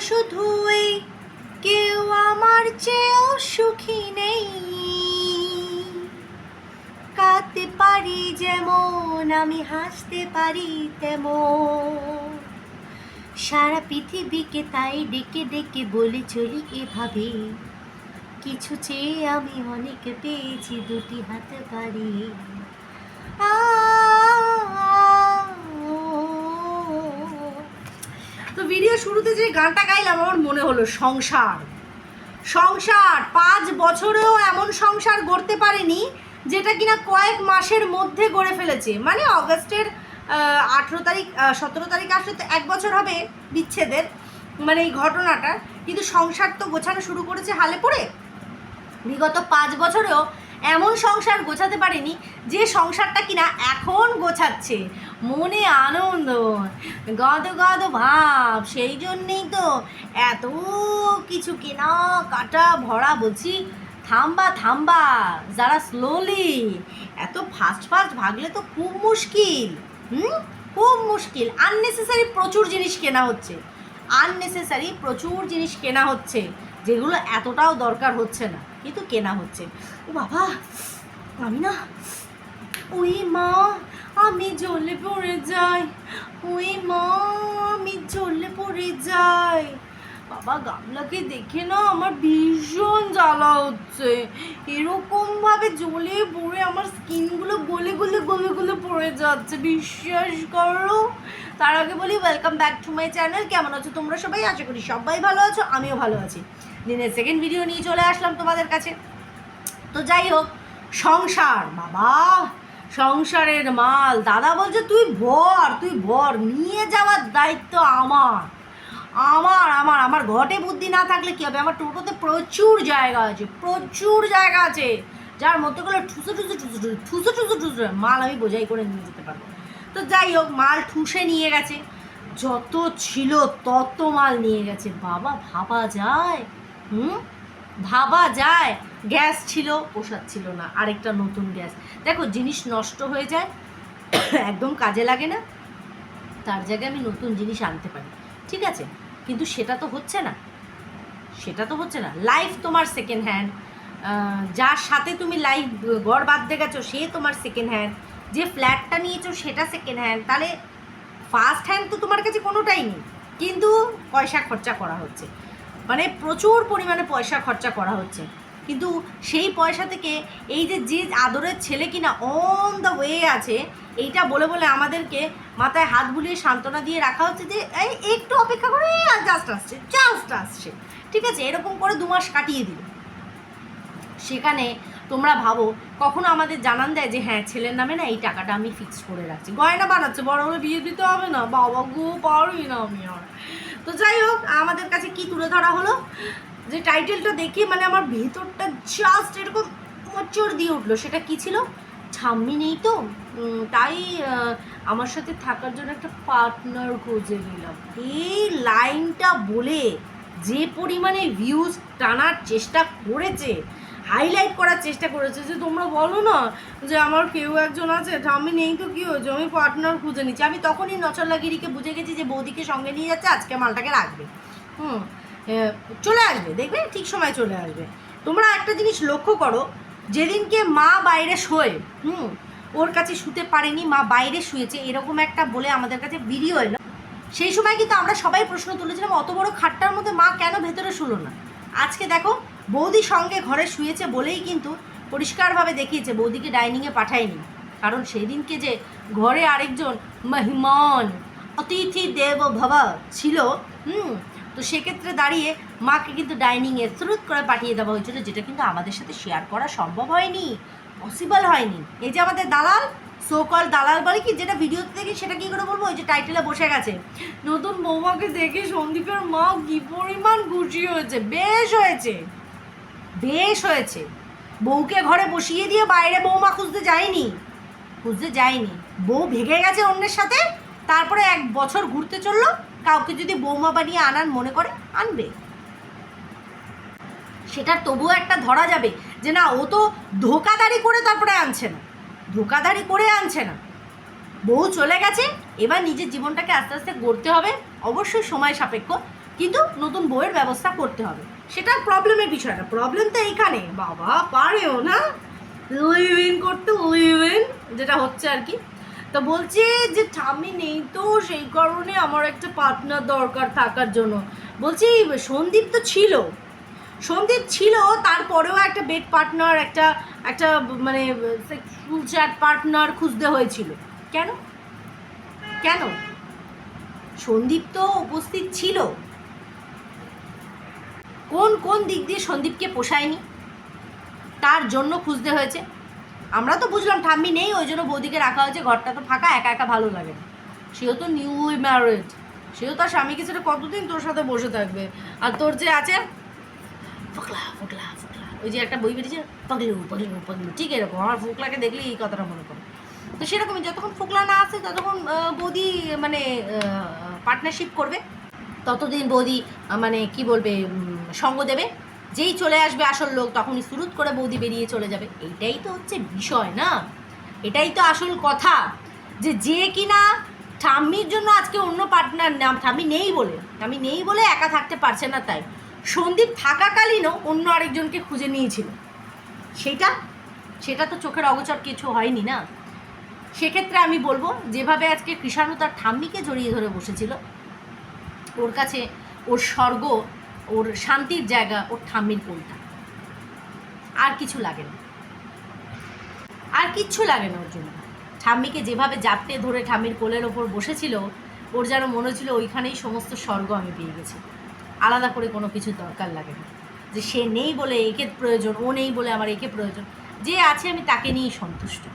শুধু কেউ আমার চেয়েও সুখী নেই। কাঁদতে পারি যেমন, আমি হাসতে পারি তেমন। সারা পৃথিবীকে তাই ডেকে ডেকে বলে চলি এভাবে। কিছু চেয়ে আমি অনেক পেয়েছি, দুটি হাতে পারি। তো ভিডিও শুরুতে যে গানটা গাইলাম, আমার মনে হলো সংসার। সংসার, পাঁচ বছরেও এমন সংসার গড়তে পারেনি, যেটা কিনা কয়েক মাসের মধ্যে গড়ে ফেলেছে। মানে অগস্টের আঠেরো তারিখ সতেরো তারিখ আসলে তো এক বছর হবে বিচ্ছেদের মানে এই ঘটনাটা। কিন্তু সংসার তো গোছানো শুরু করেছে হালে পড়ে। বিগত পাঁচ বছরেও এমন সংসার গোছাতে পারেনি যে সংসারটা কিনা এখন গোছাচ্ছে। মনে আনন্দ, গদ গদ ভাব, সেই জন্যেই তো এত কিছু কেনা কাটা ভরা বলছি, থামবা থামবা, যারা স্লোলি এত ফাস্ট ফাস্ট ভাগলে তো খুব মুশকিল, হুম? খুব মুশকিল আননেসেসারি প্রচুর জিনিস কেনা হচ্ছে আননেসেসারি প্রচুর জিনিস কেনা হচ্ছে। যেগুলো এতটাও দরকার হচ্ছে না, কিন্তু কেনা হচ্ছে। ও বাবা, আমি না, ওই মা, আমি জ্বলে পড়ে যাই। ওই মা, আমি জ্বলে পড়ে যাই। বাবা, গামলাকে দেখে না আমার ভীষণ জ্বালা হচ্ছে। এরকম ভাবে জ্বলে পড়ে আমার স্কিনগুলো গলে গলে গলে গলে পড়ে যাচ্ছে, বিশ্বাস করো। তার আগে বলি welcome back to my channel কেমন আছো তোমরা সবাই? আশা করি সবাই ভালো আছো, আমিও ভালো আছি। দিনের সেকেন্ড ভিডিও নিয়ে চলে আসলাম তোমাদের কাছে। তো যাই হোক, সংসার, বাবা, সংসারের মাল। দাদা বলছে, তুই ভর তুই ভর, নিয়ে যাওয়ার দায়িত্ব আমার। আমার আমার আমার ঘটে বুদ্ধি না থাকলে কী হবে? আমার টোটোতে প্রচুর জায়গা আছে, প্রচুর জায়গা আছে। যার মধ্যে গুলো ঠুসো ঠুসো ঠুসো ঠুসো ঠুসো ঠুসো ঠুসো, মাল আমি বোঝাই করে নিয়ে যেতে পারব। তো যাই হোক, মাল ঠুসে নিয়ে গেছে। যত ছিল তত মাল নিয়ে গেছে। বাবা, ভাবা যায়। হুম? ভাবা যায়। গ্যাস ছিল পোষাচ্ছিল না, আরেকটা নতুন গ্যাস। দেখো, জিনিস নষ্ট হয়ে যায়, একদম কাজে লাগে না। তার জায়গায় আমি নতুন জিনিস আনতে পারি। ঠিক আছে? কিন্তু সেটা তো হচ্ছে না। সেটা তো হচ্ছে না। লাইফ তোমার সেকেন্ড হ্যান্ড যার সাথে তুমি লাইফ গড় বাঁধতে গেছো, সে তোমার সেকেন্ড হ্যান্ড যে ফ্ল্যাটটা নিয়েছো, সেটা সেকেন্ড হ্যান্ড তাহলে ফার্স্ট হ্যান্ড তো তোমার কাছে কোনোটাই নেই। কিন্তু পয়সা খরচা করা হচ্ছে। মানে প্রচুর পরিমাণে পয়সা খরচা করা হচ্ছে। কিন্তু সেই পয়সা থেকে এই যে যে আদরের ছেলে কিনা অন দ্য ওয়ে আছে, এইটা বলে বলে আমাদেরকে মাথায় হাত বুলিয়ে সান্ত্বনা দিয়ে রাখা হচ্ছে যে, এই, একটু অপেক্ষা করে জাস্ট আসছে জাস্ট আসছে। ঠিক আছে, এরকম করে দু মাস কাটিয়ে দিল। সেখানে তোমরা ভাবো, কখনো আমাদের জানান দেয় যে হ্যাঁ ছেলের নামে না এই টাকাটা আমি ফিক্স করে রাখছি। গয়না বানাচ্ছে, বড় হলে বিয়ে দিতে হবে না। বাবা গো, পারবি না আমি আর। তো যাই হোক, আমাদের কাছে কি তুলে ধরা হলো? যে টাইটেলটা দেখে মানে আমার ভেতরটা জাস্ট এরকম মোচড় দিয়ে উঠল। সেটা কি ছিল? ঠাম্মি নেই তো। তাই আমার সাথে থাকার জন্য একটা পার্টনার খুঁজে নিলাম। এই লাইনটা বলে যে পরিমাণে ভিউজ টানার চেষ্টা করেছে হাইলাইট করার চেষ্টা করেছে যে তোমরা বলো না যে আমার কেউ একজন আছে ঠাম্মি নেই তো কি হয়েছে? আমি পার্টনার খুঁজে নিচ্ছি। আমি তখনই নচল্লাগিরিকে বুঝে গেছি যে বৌদিকে সঙ্গে নিয়ে যাচ্ছে, আজকে মালটাকে রাখবে। হুম চলে আসবে, দেখবে? ঠিক সময় চলে আসবে। তোমরা একটা জিনিস লক্ষ্য করো, যেদিনকে মা বাইরে শোয়, হুম, ওর কাছে শুতে পারেনি, মা বাইরে শুয়েছে, এরকম একটা বলে আমাদের কাছে ভিডিও এলো। সেই সময় কিন্তু আমরা সবাই প্রশ্ন তুলেছিলাম, অত বড় খাটটার মধ্যে মা কেন ভেতরে শুলো না? আজকে দেখো বৌদি সঙ্গে ঘরে শুয়েছে বলেই কিন্তু পরিষ্কারভাবে দেখিয়েছে, বৌদিকে ডাইনিংয়ে পাঠায়নি। কারণ সেদিনকে যে ঘরে আরেকজন মেহমান, অতিথি দেব ভবা ছিল, হুম, তো সেক্ষেত্রে দাঁড়িয়ে মাকে কিন্তু ডাইনিংয়ে শ্রুত করে পাঠিয়ে দেওয়া হয়েছিল, যেটা কিন্তু আমাদের সাথে শেয়ার করা সম্ভব হয়নি পসিবল হয়নি। এই যে আমাদের দালাল সোকল দালাল বলে কি, যেটা ভিডিওতে দেখি সেটা কি করে বলব, ওই যে টাইটেলে বসে গেছে। নতুন বৌমাকে দেখে সন্দীপের মা কি পরিমাণ খুশি হয়েছে, বেশ হয়েছে। বেশ হয়েছে। বউকে ঘরে বসিয়ে দিয়ে বাইরে বৌমা খুঁজতে যায়নি। খুঁজতে যায়নি। বউ ভেগে গেছে অন্যের সাথে, তারপরে এক বছর ঘুরতে চলল, কাউকে যদি বৌমা বানিয়ে আনার মনে করে, আনবে। সেটার তবুও একটা ধরা যাবে যে না, ও তো ধোকাদারি করে তারপরে আনছে না। ধোকাদারি করে আনছে না। বউ চলে গেছে, এবার নিজের জীবনটাকে আস্তে আস্তে গড়তে হবে। অবশ্যই সময় সাপেক্ষ। কিন্তু নতুন বইয়ের ব্যবস্থা করতে হবে। সেটা প্রবলেমের বিষয় না। প্রবলেম তো এইখানে বাবা, পারেও না। লিভ ইন করতে লিভ ইন যেটা হচ্ছে আর কি। তো বলছে যে ঠাম্মি নেই তো, সেই কারণে আমার একটা পার্টনার দরকার থাকার জন্য। বলছি, সন্দীপ তো ছিল। সন্দীপ ছিল, তারপরেও একটা বেড পার্টনার একটা একটা মানে ফুল চ্যাট পার্টনার খুঁজতে হয়েছিল। কেন? কেন? সন্দীপ তো উপস্থিত ছিল। কোন কোন দিক দিয়ে সন্দীপকে পোষায়নি? তার জন্য খুঁজতে হয়েছে। আমরা তো বুঝলাম ঠাম্মি নেই, ওই জন্য বৌদিকে রাখা হয়েছে। ঘরটা তো ফাঁকা, একা একা ভালো লাগে না। সেও তো নিউ ম্যারিড সেও তার স্বামীকে ছেড়ে কতদিন তোর সাথে বসে থাকবে? আর তোর যে আছে, ফোকলা ফোকলা ফোকলা, ওই যে একটা বই বেরিয়েছে, পাগলু পাগলু পাগলু, ঠিক এরকম। আমার ফোকলাকে দেখলেই এই কথাটা মনে পড়ে। তো সেরকমই, যতক্ষণ ফোকলা না আসে, ততক্ষণ বৌদি মানে পার্টনারশিপ করবে। ততদিন বৌদি মানে কি বলবে সঙ্গ দেবে। যেই চলে আসবে আসল লোক, তখনই সুরুত করে বৌদি বেরিয়ে চলে যাবে। এইটাই তো হচ্ছে বিষয় না? এটাই তো আসল কথা যে যে কিনা ঠাম্মির জন্য আজকে অন্য পার্টনার নাম ঠাম্মি নেই বলে। ঠাম্মি নেই বলে একা থাকতে পারছে না তাই। সন্দীপ থাকাকালীনও অন্য আরেকজনকে খুঁজে নিয়েছিল। সেটা? সেটা তো চোখের অগোচর কিছু হয়নি না? সেক্ষেত্রে আমি বলব, যেভাবে আজকে কৃষাণু তার ঠাম্মিকে জড়িয়ে ধরে বসেছিল, ওর কাছে ওর স্বর্গ ওর শান্তির জায়গা ওর ঠাম্মির কোনটা? আর কিছু লাগে না। আর কিচ্ছু লাগে না ওর জন্য। ঠাম্মিকে যেভাবে জাপটে ধরে ঠাম্মির কোলের ওপর বসেছিল, ওর যেন মনে হচ্ছিল ওইখানেই সমস্ত স্বর্গ আমি পেয়ে গেছি। আলাদা করে কোনো কিছু দরকার লাগে না। যে সে নেই বলে একে প্রয়োজন, ও নেই বলে আমার একে প্রয়োজন, যে আছে আমি তাকে নিয়েই সন্তুষ্ট।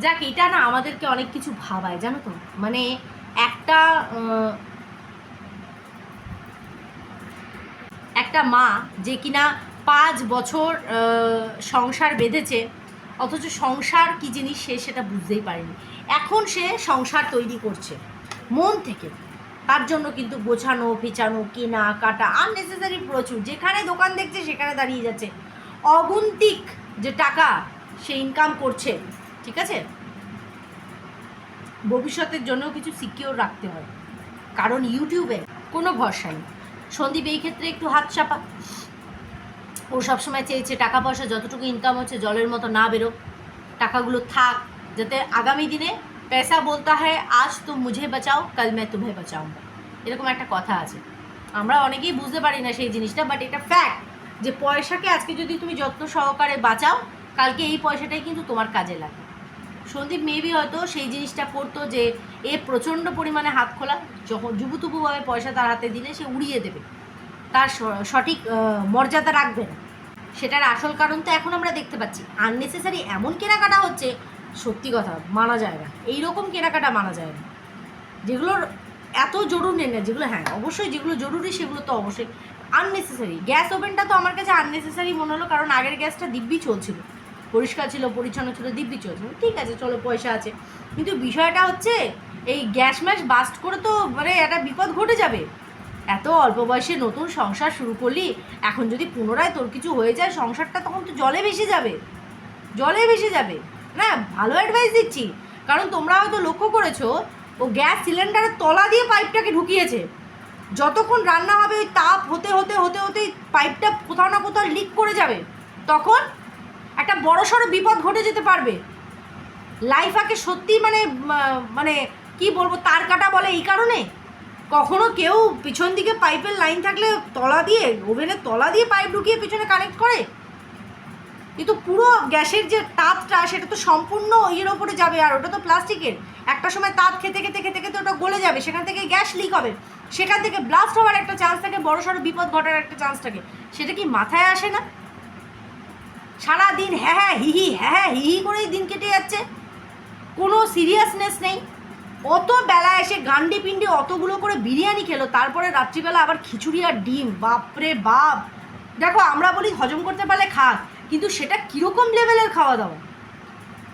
যাক, এটা না আমাদেরকে অনেক কিছু ভাবায়, জানো তো? মানে একটা একটা মা যে কিনা পাঁচ বছর সংসার বেঁধেছে, অথচ সংসার কি জিনিস সে সেটা বুঝতেই পারেনি। এখন সে সংসার তৈরি করছে, মন থেকে। তার জন্য কিন্তু গোছানো, ফেচানো, কেনা, কাটা আননেসেসারি প্রচুর। যেখানে দোকান দেখছে, সেখানে দাঁড়িয়ে যাচ্ছে। অগুন্তিক যে টাকা সে ইনকাম করছে, ঠিক আছে? ভবিষ্যতের জন্য কিছু সিকিওর রাখতে হয়। কারণ ইউটিউবে কোনো ভরসা নেই। সন্দীপ, এই ক্ষেত্রে একটু হাত চাপা। ও সবসময় চেয়েছে টাকা পয়সা, যতটুকু ইনকাম হচ্ছে, জলের মতো না বেরো টাকাগুলো থাক, যাতে আগামী দিনে পয়সা বলতা হ্যাঁ আজ তো মুঝে বাঁচাও, কাল মে তুমে বাঁচাও এরকম একটা কথা আছে। আমরা অনেকেই বুঝতে পারি না সেই জিনিসটা বাট এটা ফ্যাক্ট যে পয়সাকে আজকে যদি তুমি যত্ন সহকারে বাঁচাও, কালকে এই পয়সাটাই কিন্তু তোমার কাজে লাগবে। সন্দীপ মেবি হয়তো সেই জিনিসটা করতো যে এ প্রচণ্ড পরিমাণে হাত খোলা, যখন জুবুতুবুভাবে পয়সা তার হাতে দিলে সে উড়িয়ে দেবে। তার সঠিক মর্যাদা রাখবে না। সেটার আসল কারণ তো এখন আমরা দেখতে পাচ্ছি। আননেসেসারি এমন কেনাকাটা হচ্ছে, সত্যি কথা, মানা যায় না। এই রকম কেনাকাটা মানা যায় না। যেগুলোর এত জরুরি না, যেগুলো হ্যাঁ অবশ্যই যেগুলো জরুরি সেগুলো তো অবশ্যই। আননেসেসারি গ্যাস ওভেনটা তো আমার কাছে আননেসেসারি মনে হলো, কারণ আগের গ্যাসটা দিব্যি চলছিল। পরিষ্কার ছিল, পরিচ্ছন্ন ছিল, দিব্যি চলছিল ঠিক আছে, চলো, পয়সা আছে। কিন্তু বিষয়টা হচ্ছে, এই গ্যাস ম্যাশ বাস্ট করে তো মানে একটা বিপদ ঘটে যাবে। এত অল্প বয়সে নতুন সংসার শুরু করলি, এখন যদি পুনরায় তোর কিছু হয়ে যায়, সংসারটা তখন তো জলে ভেসে যাবে। জলে ভেসে যাবে। না, ভালো অ্যাডভাইস দিচ্ছি। কারণ তোমরা হয়তো লক্ষ্য করেছ, ও গ্যাস সিলিন্ডারের তলা দিয়ে পাইপটাকে ঢুকিয়েছে। যতক্ষণ রান্না হবে, ওই তাপ হতে হতে হতে হতে পাইপটা কোথাও না কোথাও লিক করে যাবে। তখন একটা বড় সড়ো বিপদ ঘটে যেতে পারবে। লাইফাকে সত্যি মানে মানে কি বলব, তার কাটা বলে এই কারণে? কখনো কেউ পিছন দিকে পাইপের লাইন থাকলে তলা দিয়ে, ওভেনের তলা দিয়ে পাইপ ঢুকিয়ে পিছনে কানেক্ট করে। কিন্তু পুরো গ্যাসের যে তাপটা, সেটা তো সম্পূর্ণ ইয়ের ওপরে যাবে, আর ওটা তো প্লাস্টিকের। একটা সময় তাপ খেতে খেতে খেতে খেতে ওটা গলে যাবে, সেখান থেকে গ্যাস লিক হবে। সেখান থেকে ব্লাস্ট হওয়ার একটা চান্স থাকে, বড় সড়ো বিপদ ঘটার একটা চান্স থাকে। সেটা কি মাথায় আসে না? সারাদিন হ্যাঁ হ্যাঁ হি হি হ্যাঁ হ্যাঁ হি হি করেই দিন কেটে যাচ্ছে। কোনো সিরিয়াসনেস নেই। অত বেলা এসে গান্ডি পিন্ডি অতগুলো করে বিরিয়ানি খেলো, তারপরে রাত্রিবেলা আবার খিচুড়ি আর ডিম। বাপরে বাপ! দেখো, আমরা বলি হজম করতে পারলে খাক, কিন্তু সেটা কীরকম লেভেলের খাওয়া দাওয়া?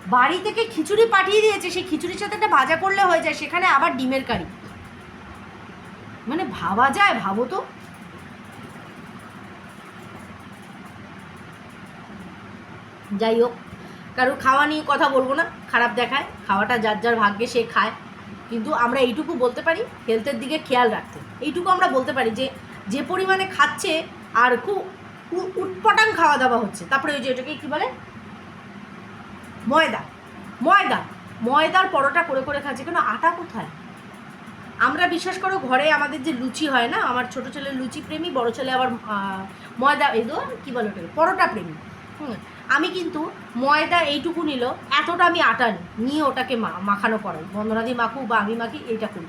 বাড়ি থেকে খিচুড়ি পাঠিয়ে দিয়েছে, সেই খিচুড়ির সাথে একটা ভাজা করলে হয়ে যায়, সেখানে আবার ডিমের কারি। মানে ভাবা যায়, ভাবো তো। যাই হোক, কারোর খাওয়া নিয়ে কথা বলব না, খারাপ দেখায়, খাওয়াটা যার যার ভাগ্যে সে খায়। কিন্তু আমরা এইটুকু বলতে পারি হেলথের দিকে খেয়াল রাখতে। এইটুকু আমরা বলতে পারি যে যে পরিমাণে খাচ্ছে আর খুব উটপটাং খাওয়া দাওয়া হচ্ছে, তারপরে ওই যে এটাকে কী বলে? ময়দা। ময়দা। ময়দার পরোটা করে করে খাচ্ছে, কেন? আটা কোথায়? আমরা বিশ্বাস করো, ঘরে আমাদের যে লুচি হয় না, আমার ছোট ছেলে লুচি প্রেমী, বড় ছেলে আবার ময়দা তো, কী বলে ওটাকে? পরোটা প্রেমী। হুম। আমি কিন্তু ময়দা এইটুকু নিল, এতটা আমি আটা নিয়ে ওটাকে মা, মাখানো করাই বন্দনাদি মাখু বা আমি মাখি, এইটা করি।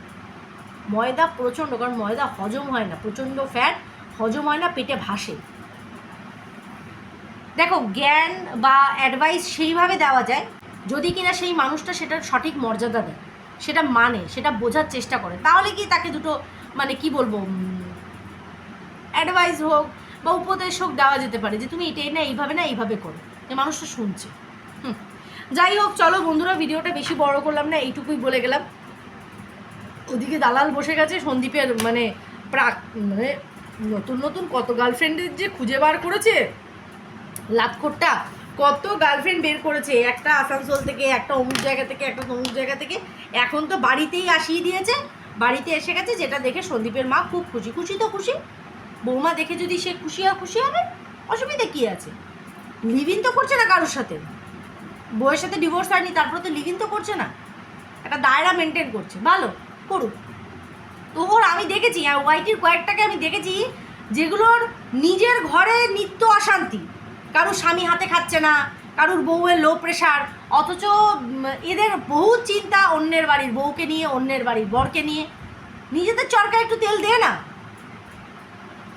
ময়দা প্রচণ্ড, কারণ ময়দা হজম হয় না, প্রচণ্ড ফ্যাট হজম হয় না, পেটে ভাসে। দেখো, জ্ঞান বা অ্যাডভাইস সেইভাবে দেওয়া যায়, যদি কিনা সেই মানুষটা সেটার সঠিক মর্যাদা দেয়, সেটা মানে সেটা বোঝার চেষ্টা করে, তাহলে কি তাকে দুটো মানে কি বলব অ্যাডভাইস হোক বা উপদেশ হোক দেওয়া যেতে পারে যে তুমি এটাই না এইভাবে না, এইভাবে করো। যে মানুষটা শুনছে। হুম। যাই হোক, চলো বন্ধুরা, ভিডিওটা বেশি বড় করলাম না, এইটুকুই বলে গেলাম। ওদিকে দালাল বসে গেছে, সন্দীপের মানে প্রাক মানে নতুন নতুন কত গার্লফ্রেন্ডের যে খুঁজে বার করেছে? লাতখোরটা কত গার্লফ্রেন্ড বের করেছে? একটা আসানসোল থেকে, একটা অমুক জায়গা থেকে, একটা তমুক জায়গা থেকে। এখন তো বাড়িতেই আসিয়ে দিয়েছে। বাড়িতে এসে গেছে, যেটা দেখে সন্দীপের মা খুব খুশি। খুশি তো খুশি। বৌমা দেখে যদি সে খুশি খুশি হবে। অসুবিধা কী আছে? লিভিন তো করছে না কারোর সাথে। বউয়ের সাথে ডিভোর্স হয়নি, তারপর তো লিভিন তো করছে না। একটা দায়রা মেনটেন করছে। ভালো, করুক। তো ওর আমি দেখেছি, আর ওয়াইটির কয়েকটাকে আমি দেখেছি, যেগুলোর নিজের ঘরে নিত্য অশান্তি। কারোর স্বামী হাতে খাচ্ছে না, কারোর বউয়ের লো প্রেশার অথচ এদের বহু চিন্তা অন্যের বাড়ির বউকে নিয়ে, অন্যের বাড়ির বরকে নিয়ে। নিজেদের চরকা একটু তেল দে না।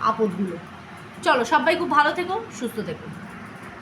আপদগুলো। চলো, সবাই খুব ভালো থেকো, সুস্থ থেকো।